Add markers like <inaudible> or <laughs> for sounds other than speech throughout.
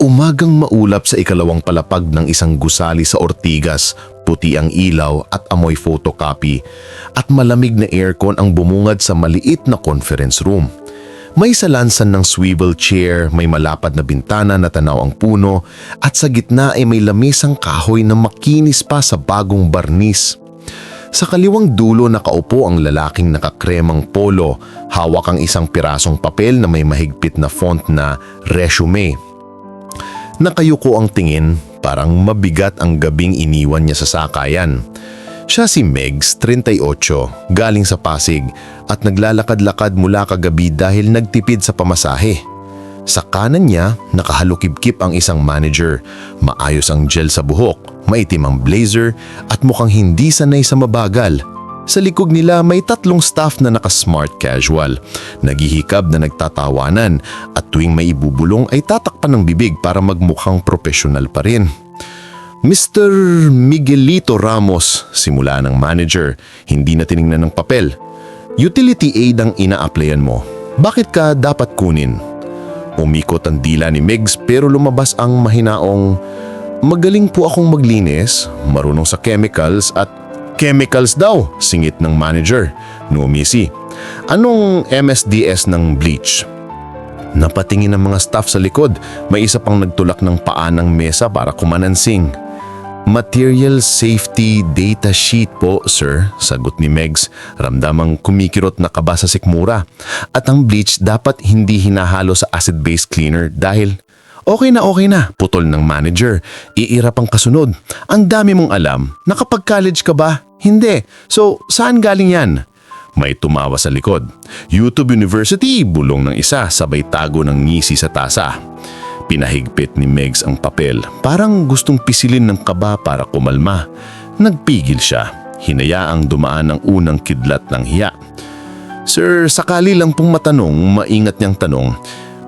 Umagang maulap sa ikalawang palapag ng isang gusali sa Ortigas, puti ang ilaw at amoy photocopy, at malamig na aircon ang bumungad sa maliit na conference room. May salansan ng swivel chair, may malapad na bintana na tanaw ang puno, at sa gitna ay may lamisang kahoy na makinis pa sa bagong barnis. Sa kaliwang dulo nakaupo ang lalaking nakakremang polo, hawak ang isang pirasong papel na may mahigpit na font na resume. Nakayuko ang tingin, parang mabigat ang gabing iniwan niya sa sakayan. Siya si Megs, 38, galing sa Pasig at naglalakad-lakad mula kagabi dahil nagtipid sa pamasahe. Sa kanan niya, nakahalukibkip ang isang manager. Maayos ang gel sa buhok, maitim ang blazer at mukhang hindi sanay sa mabagal. Sa likod nila may tatlong staff na naka-smart casual. Naghihikab na nagtatawanan at tuwing may ibubulong ay tatakpan ng bibig para magmukhang profesional pa rin. Mr. Miguelito Ramos, simula ng manager, hindi na tiningnan ng papel. Utility aid ang ina-applyan mo. Bakit ka dapat kunin? Umikot ang dila ni Megs pero lumabas ang mahinaong, Magaling po akong maglinis, marunong sa chemicals at chemicals daw, singit ng manager. Numisi. Anong MSDS ng bleach? Napatingin ang mga staff sa likod. May isa pang nagtulak ng paa ng mesa para kumanansing. Material Safety Data Sheet po, sir, sagot ni Megs. Ramdamang kumikirot na kaba sa sikmura. At ang bleach dapat hindi hinahalo sa acid-based cleaner dahil Okay na okay na, putol ng manager. Iirap ang kasunod. Ang dami mong alam. Nakapag-college ka ba? Hindi. So, saan galing yan? May tumawa sa likod. YouTube University, bulong ng isa, sabay tago ng ngisi sa tasa. Pinahigpit ni Megs ang papel. Parang gustong pisilin ng kaba para kumalma. Nagpigil siya. Hinayaang dumaan ang unang kidlat ng hiya. Sir, sakali lang pong matanong, maingat niyang tanong,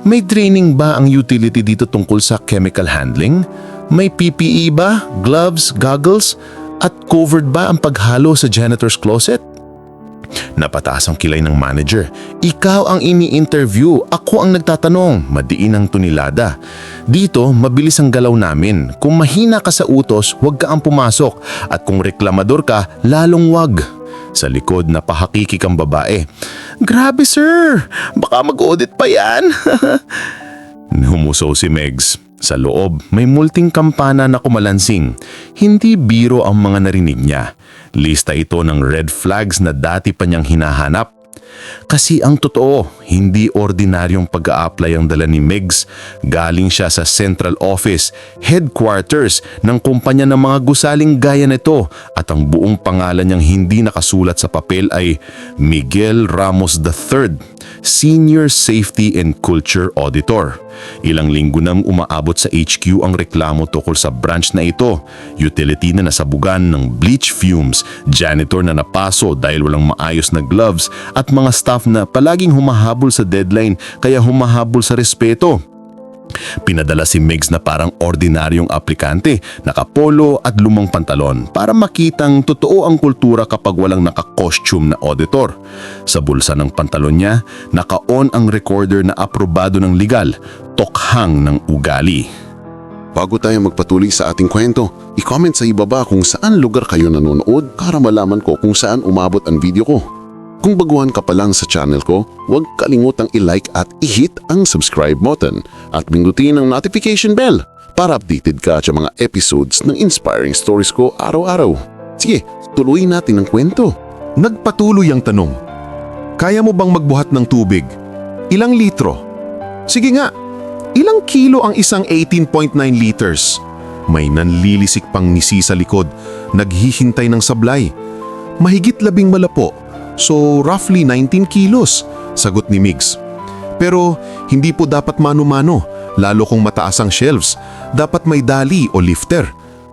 may training ba ang utility dito tungkol sa chemical handling? May PPE ba, gloves, goggles, at covered ba ang paghalo sa janitor's closet? Napataas ang kilay ng manager. Ikaw ang ini-interview, ako ang nagtatanong, madiin ang tunilada. Dito, mabilis ang galaw namin. Kung mahina ka sa utos, huwag ka ang pumasok. At kung reklamador ka, lalong wag. Sa likod, napahakiki kang babae. Grabe sir, baka mag-audit pa yan. <laughs> Humusaw si Megs. Sa loob, may multing kampana na kumalansing. Hindi biro ang mga narinig niya. Lista ito ng red flags na dati pa niyang hinahanap. Kasi ang totoo, hindi ordinaryong pag-a-apply ang dala ni Megs. Galing siya sa central office, headquarters ng kumpanya ng mga gusaling gaya nito at ang buong pangalan niyang hindi nakasulat sa papel ay Miguel Ramos III, Senior Safety and Culture Auditor. Ilang linggo nang umaabot sa HQ ang reklamo tungkol sa branch na ito. Utility na nasabugan ng bleach fumes, janitor na napaso dahil walang maayos na gloves at mga staff na palaging humahabol sa deadline kaya humahabol sa respeto. Pinadala si Migs na parang ordinaryong aplikante, nakapolo at lumang pantalon para makitang totoo ang kultura kapag walang naka-costume na auditor. Sa bulsa ng pantalon niya, naka-on ang recorder na aprobado ng legal, tokhang ng ugali. Bago tayo magpatuloy sa ating kwento, i-comment sa ibaba kung saan lugar kayo nanonood para malaman ko kung saan umabot ang video ko. Kung baguhan ka pa lang sa channel ko, huwag kalimutang i-like at i-hit ang subscribe button at pindutin ang notification bell para updated ka sa mga episodes ng inspiring stories ko araw-araw. Sige, tuloy natin ang kwento. Nagpatuloy ang tanong. Kaya mo bang magbuhat ng tubig? Ilang litro? Sige nga, ilang kilo ang isang 18.9 liters? May nanlilisik pang ngisi sa likod, naghihintay ng sablay. Mahigit labing malapo, so roughly 19 kilos, sagot ni Migs. Pero hindi po dapat mano-mano, lalo kung mataas ang shelves. Dapat may dali o lifter.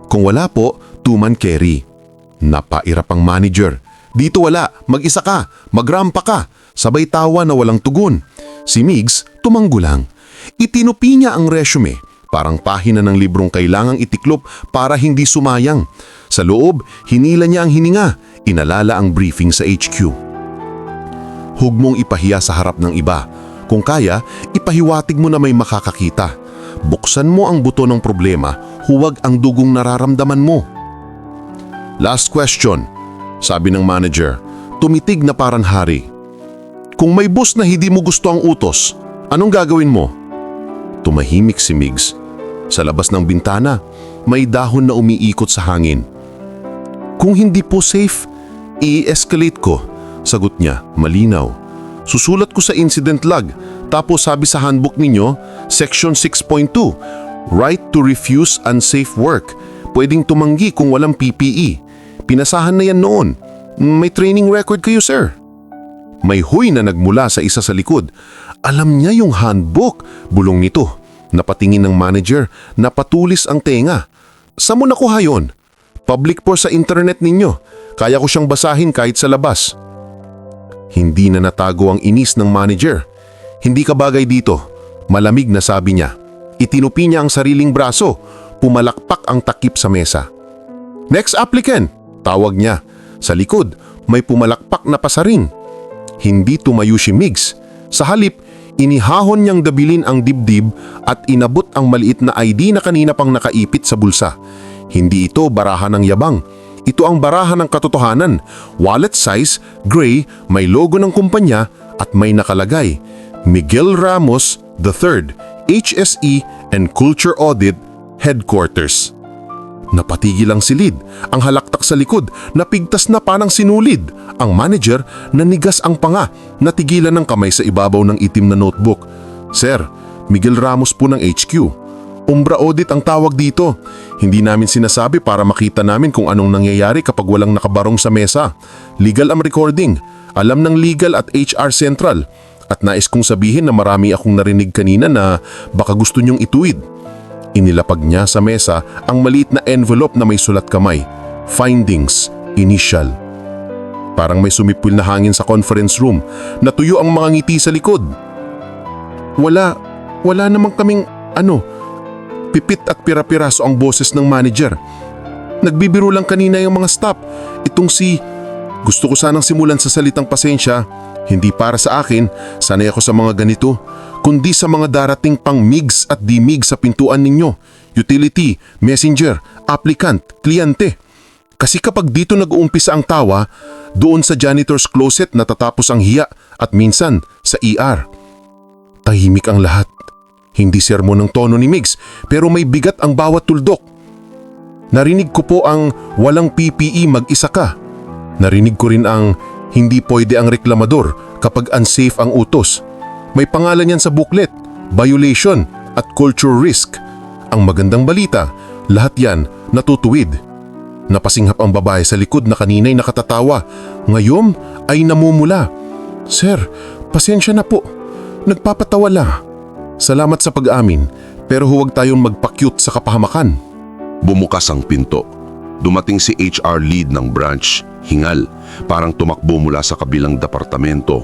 Kung wala po, two-man carry. Napairap ang manager. Dito wala, mag-isa ka, magrampa ka. Sabay tawa na walang tugon. Si Migs tumanggo lang. Itinupi niya ang resume, parang pahina ng librong kailangang itiklop para hindi sumayang. Sa loob, hinila niya ang hininga, inalala ang briefing sa HQ. Huwag mong ipahiya sa harap ng iba. Kung kaya, ipahiwatig mo na may makakakita. Buksan mo ang buto ng problema, huwag ang dugong nararamdaman mo. Last question, sabi ng manager, tumitig na parang hari. Kung may boss na hindi mo gusto ang utos, anong gagawin mo? Tumahimik si Migs. Sa labas ng bintana, may dahon na umiikot sa hangin. Kung hindi po safe, i-escalate ko, sagot niya, malinaw. Susulat ko sa incident log, tapos sabi sa handbook ninyo, section 6.2, right to refuse unsafe work. Pwedeng tumanggi kung walang PPE. Pinasahan na yan noon. May training record kayo, sir. May huy na nagmula sa isa sa likod. Alam niya yung handbook. Bulong nito. Napatingin ng manager. Napatulis ang tenga. Sa mo nakuha yun? Public po sa internet ninyo. Kaya ko siyang basahin kahit sa labas. Hindi na natago ang inis ng manager. Hindi ka bagay dito. Malamig na sabi niya. Itinupi niya ang sariling braso. Pumalakpak ang takip sa mesa. Next applicant, tawag niya. Sa likod, may pumalakpak na pasaring. Hindi tumayo si Migs. Sa halip, inihahon niyang dabilin ang dibdib at inabot ang maliit na ID na kanina pang nakaipit sa bulsa. Hindi ito barahan ng yabang. Ito ang barahan ng katotohanan. Wallet size, gray, may logo ng kumpanya at may nakalagay. Miguel Ramos III, HSE and Culture Audit Headquarters. Napatigil ang silid, ang halaktak sa likod, napigtas na panang sinulid. Ang manager, nanigas ang panga, natigilan ng kamay sa ibabaw ng itim na notebook. Sir, Miguel Ramos po ng HQ. Umbra audit ang tawag dito. Hindi namin sinasabi para makita namin kung anong nangyayari kapag walang nakabarong sa mesa. Legal ang recording. Alam ng legal at HR Central. At nais kong sabihin na marami akong narinig kanina na baka gusto niyong ituwid. Inilapag niya sa mesa ang maliit na envelope na may sulat kamay. Findings, initial. Parang may sumipil na hangin sa conference room. Natuyo ang mga ngiti sa likod. Wala, wala namang kaming ano, pipit at pira-piraso ang boses ng manager. Nagbibiro lang kanina yung mga staff. Itong si... Gusto ko sanang simulan sa salitang pasensya. Hindi para sa akin, sanay ako sa mga ganito. Kundi sa mga darating pang MIGs at DMIG sa pintuan ninyo. Utility, messenger, applicant, kliyente. Kasi kapag dito nag-uumpisa ang tawa, doon sa janitor's closet natatapos ang hiya at minsan sa ER. Tahimik ang lahat. Hindi sermon ng tono ni Migs pero may bigat ang bawat tuldok. Narinig ko po ang walang PPE mag-isa ka. Narinig ko rin ang hindi pwede ang reklamador kapag unsafe ang utos. May pangalan yan sa booklet, violation at culture risk. Ang magandang balita, lahat yan natutuwid. Napasinghap ang babae sa likod na kanina'y nakatatawa. Ngayon ay namumula. Sir, pasensya na po. Nagpapatawa lang. Salamat sa pag-amin, pero huwag tayong magpakyut sa kapahamakan. Bumukas ang pinto. Dumating si HR lead ng branch, hingal, parang tumakbo mula sa kabilang departamento.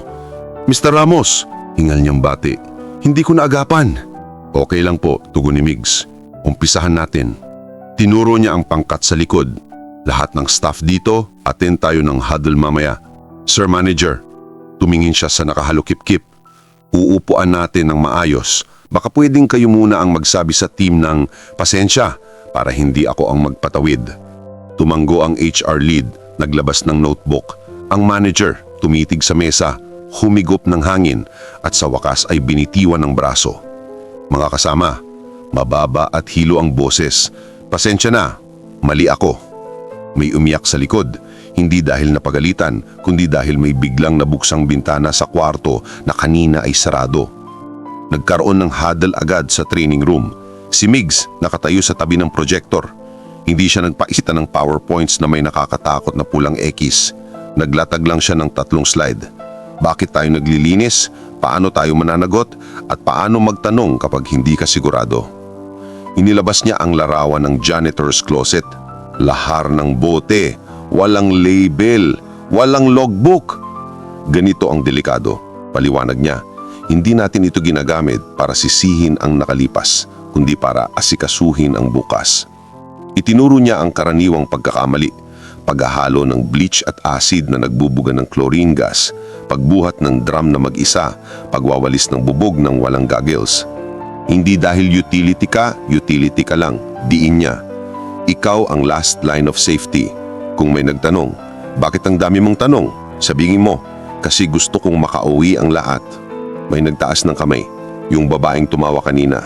Mr. Ramos, hingal niyang bati. Hindi ko naagapan. Okay lang po, tugon ni Migs. Umpisahan natin. Tinuro niya ang pangkat sa likod. Lahat ng staff dito, attend tayo ng huddle mamaya. Sir Manager, tumingin siya sa nakahalukip-kip. Uupuan natin ng maayos. Baka pwedeng kayo muna ang magsabi sa team ng pasensya para hindi ako ang magpatawid. Tumanggo ang HR lead, naglabas ng notebook. Ang manager, tumitig sa mesa, humigop ng hangin at sa wakas ay binitiwan ng braso. Mga kasama, mababa at hilo ang boses. Pasensya na, mali ako. May umiyak sa likod, hindi dahil napagalitan, kundi dahil may biglang nabuksang bintana sa kwarto na kanina ay sarado. Nagkaroon ng huddle agad sa training room. Si Migs nakatayo sa tabi ng projector. Hindi siya nagpaisita ng powerpoints na may nakakatakot na pulang X. Naglatag lang siya ng tatlong slide. Bakit tayo naglilinis? Paano tayo mananagot? At paano magtanong kapag hindi ka sigurado? Inilabas niya ang larawan ng janitor's closet. Lahar ng bote, walang label, walang logbook. Ganito ang delikado, paliwanag niya. Hindi natin ito ginagamit para sisihin ang nakalipas, kundi para asikasuhin ang bukas. Itinuro niya ang karaniwang pagkakamali, paghahalo ng bleach at acid na nagbubuga ng chlorine gas, pagbuhat ng drum na mag-isa, pagwawalis ng bubog ng walang goggles. Hindi dahil utility ka, utility ka lang. Diin niya. Ikaw ang last line of safety. Kung may nagtanong, bakit ang dami mong tanong? Sabihin mo, kasi gusto kong makauwi ang lahat. May nagtaas ng kamay, yung babaeng tumawa kanina.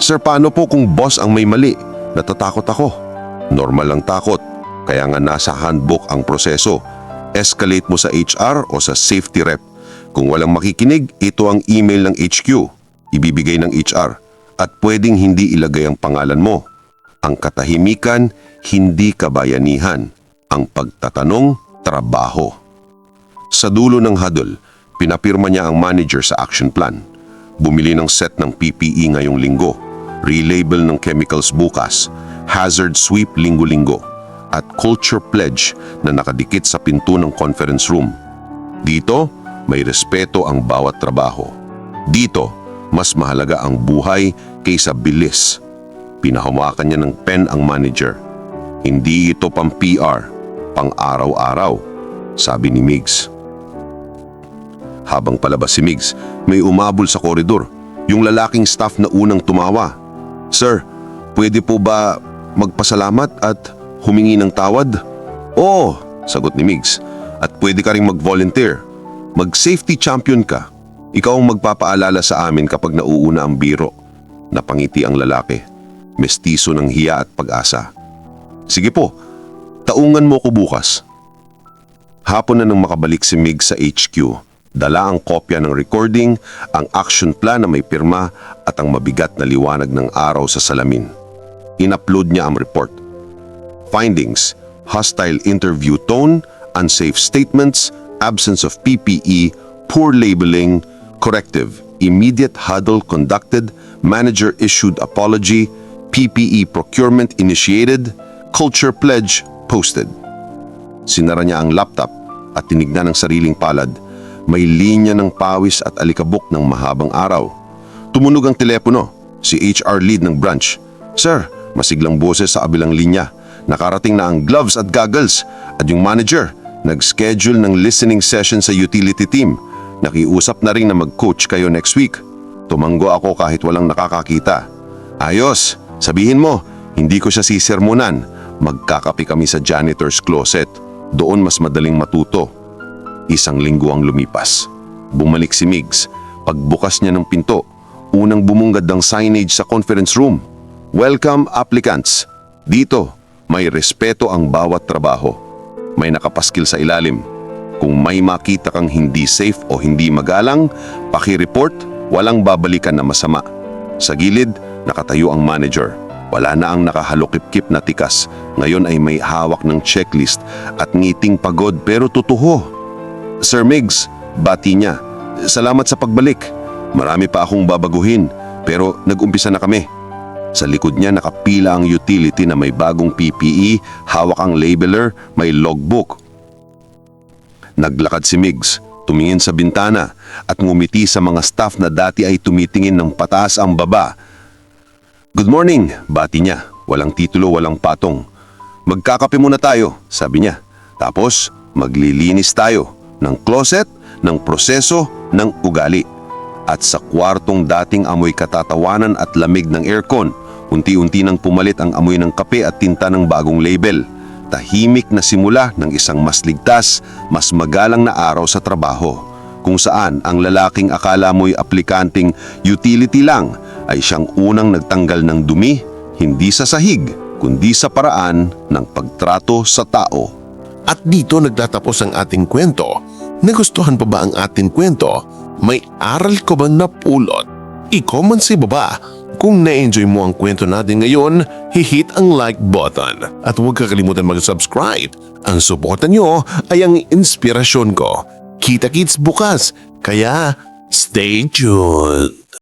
Sir, paano po kung boss ang may mali? Natatakot ako. Normal lang takot, kaya nga nasa handbook ang proseso. Escalate mo sa HR o sa safety rep. Kung walang makikinig, ito ang email ng HQ. Ibibigay ng HR. At pwedeng hindi ilagay ang pangalan mo. Ang katahimikan, hindi kabayanihan. Ang pagtatanong, trabaho. Sa dulo ng huddle, pinapirma niya ang manager sa action plan. Bumili ng set ng PPE ngayong linggo, relabel ng chemicals bukas, hazard sweep linggo-linggo, at culture pledge na nakadikit sa pinto ng conference room. Dito, may respeto ang bawat trabaho. Dito, mas mahalaga ang buhay kaysa bilis. Pinahawakan niya ng pen ang manager. Hindi ito pang PR, pang araw-araw, sabi ni Migs. Habang palabas si Migs, may umabol sa koridor. Yung lalaking staff na unang tumawa. Sir, pwede po ba magpasalamat at humingi ng tawad? Oo, sagot ni Migs. At pwede ka rin mag-volunteer. Mag-safety champion ka. Ikaw ang magpapaalala sa amin kapag nauuna ang biro. Napangiti ang lalaki. Mestizo ng hiya at pag-asa. Sige po, taungan mo ko bukas. Hapon na nang makabalik si Mig sa HQ, dala ang kopya ng recording, ang action plan na may pirma at ang mabigat na liwanag ng araw sa salamin. In-upload niya ang report. Findings, hostile interview tone, unsafe statements, absence of PPE, poor labeling, corrective, immediate huddle conducted, manager issued apology, PPE procurement initiated, culture pledge posted. Sinara niya ang laptop at tinignan ng sariling palad. May linya ng pawis at alikabok ng mahabang araw. Tumunog ang telepono, si HR lead ng branch. Sir, masiglang boses sa abilang linya. Nakarating na ang gloves at goggles at yung manager nag-schedule ng listening session sa utility team. Nakiusap na rin na mag-coach kayo next week. Tumanggo ako kahit walang nakakakita. Ayos, sabihin mo, hindi ko siya sisermonan. Magkakapi kami sa janitor's closet. Doon mas madaling matuto. Isang linggo ang lumipas. Bumalik si Migs. Pagbukas niya ng pinto, unang bumungad ng signage sa conference room. Welcome applicants. Dito, may respeto ang bawat trabaho. May nakapaskil sa ilalim. Kung may makita kang hindi safe o hindi magalang, paki-report, walang babalikan na masama. Sa gilid, nakatayo ang manager. Wala na ang nakahalukip-kip na tikas. Ngayon ay may hawak ng checklist at ngiting pagod pero tutuho. Sir Migs, bati niya. Salamat sa pagbalik. Marami pa akong babaguhin pero nag-umpisa na kami. Sa likod niya nakapila ang utility na may bagong PPE, hawak ang labeler, may logbook. Naglakad si Migs, tumingin sa bintana at ngumiti sa mga staff na dati ay tumitingin ng pataas ang baba. Good morning, bati niya. Walang titulo, walang patong. Magkakape muna tayo, sabi niya. Tapos, maglilinis tayo ng closet, ng proseso, ng ugali. At sa kwartong dating amoy katatawanan at lamig ng aircon, unti-unti nang pumalit ang amoy ng kape at tinta ng bagong label. Tahimik na simula ng isang mas ligtas, mas magalang na araw sa trabaho. Kung saan ang lalaking akala mo'y aplikanting utility lang ay siyang unang nagtanggal ng dumi, hindi sa sahig, kundi sa paraan ng pagtrato sa tao. At dito nagtatapos ang ating kwento. Nagustuhan pa ba ang ating kwento? May aral ko bang napulot? I-comment sa baba. Kung na-enjoy mo ang kwento natin ngayon, hihit ang like button. At huwag kakalimutan mag-subscribe. Ang suporta nyo ay ang inspirasyon ko. Kita-kits bukas, kaya stay tuned!